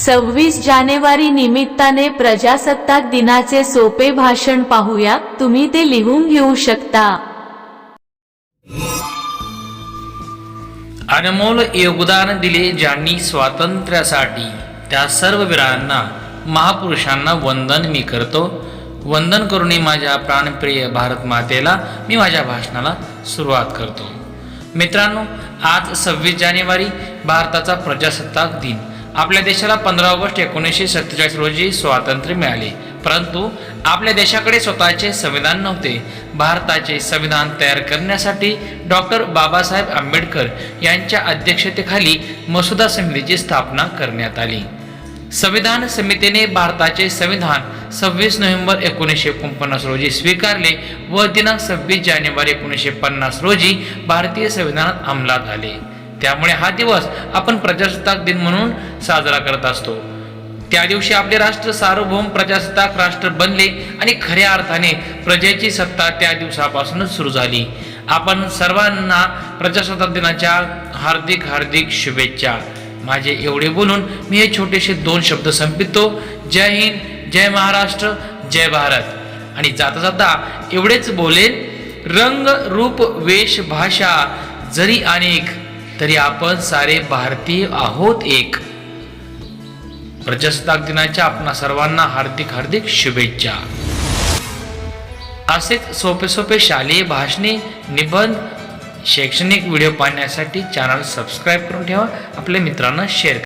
सव्वीस जानेवारी निमित्ताने प्रजासत्ताक दिनाचे सोपे भाषण पाहूया. तुम्ही ते लिहून घेऊ शकता. अनमोल योगदान दिले ज्यांनी स्वातंत्र्यासाठी. त्या सर्व वीरांना महापुरुषांना वंदन मी करतो. वंदन करून माझ्या प्राणप्रिय भारत मातेला मी माझ्या भाषणाला सुरुवात करतो. मित्रांनो आज सव्वीस जानेवारी भारताचा प्रजासत्ताक दिन. आपल्या देशाला पंधरा ऑगस्ट एकोणीसशे सत्तेचाळीस रोजी स्वातंत्र्य मिळाले. परंतु आपल्या देशाकडे स्वतःचे संविधान नव्हते. भारताचे संविधान तयार करण्यासाठी डॉक्टर बाबासाहेब आंबेडकर यांच्या अध्यक्षतेखाली मसुदा समितीची स्थापना करण्यात आली. संविधान समितीने भारताचे संविधान सव्वीस नोव्हेंबर एकोणीसशे एकोणपन्नास रोजी स्वीकारले व दिनांक सव्वीस जानेवारी एकोणीसशे पन्नास रोजी भारतीय संविधानात अंमलात आले. त्यामुळे हा दिवस आपण प्रजासत्ताक दिन म्हणून साजरा करत असतो. त्या दिवशी आपले राष्ट्र सार्वभौम प्रजासत्ताक राष्ट्र बनले आणि खऱ्या अर्थाने प्रजेची सत्ता त्या दिवसापासूनच सुरू झाली. आपण सर्वांना प्रजासत्ताक दिनाच्या हार्दिक हार्दिक शुभेच्छा. माझे एवढे बोलून मी हे छोटेसे दोन शब्द संपितो. जय हिंद जय महाराष्ट्र जय भारत. आणि जाता जाता एवढेच बोलेन रंग रूप वेश भाषा जरी अनेक तरी आपण सारे भारतीय आहोत एक. प्रजासत्ताक दिनाच्या आपणा सर्वांना हार्दिक हार्दिक शुभेच्छा. असेच सोपे सोपे शालेय भाषणे निबंध शैक्षणिक व्हिडिओ पाहण्यासाठी चॅनल सबस्क्राईब करून ठेवा आपल्या मित्रांना शेअर